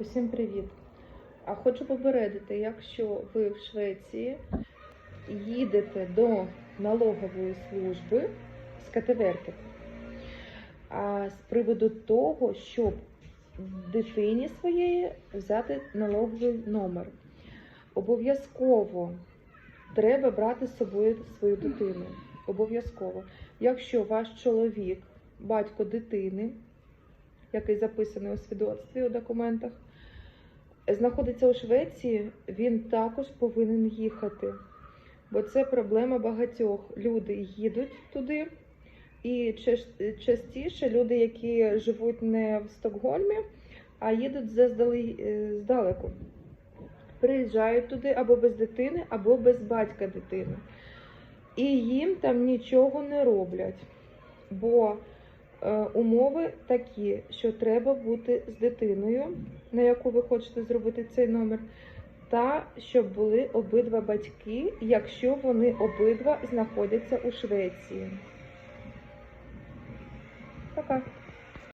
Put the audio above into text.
Усім привіт! А хочу попередити, якщо ви в Швеції їдете до налогової служби з КТВРки, а з приводу того, щоб дитині своєї взяти налоговий номер, обов'язково треба брати з собою свою дитину. Обов'язково. Якщо ваш чоловік, батько дитини, який записаний у свідоцтві у документах, знаходиться у Швеції, він також повинен їхати. Бо це проблема багатьох. Люди їдуть туди, і частіше люди, які живуть не в Стокгольмі, а їдуть е, здалеку. Приїжджають туди або без дитини, або без батька дитини. І їм там нічого не роблять. Бо умови такі, що треба бути з дитиною, на яку ви хочете зробити цей номер, та щоб були обидва батьки, якщо вони обидва знаходяться у Швеції. Пока.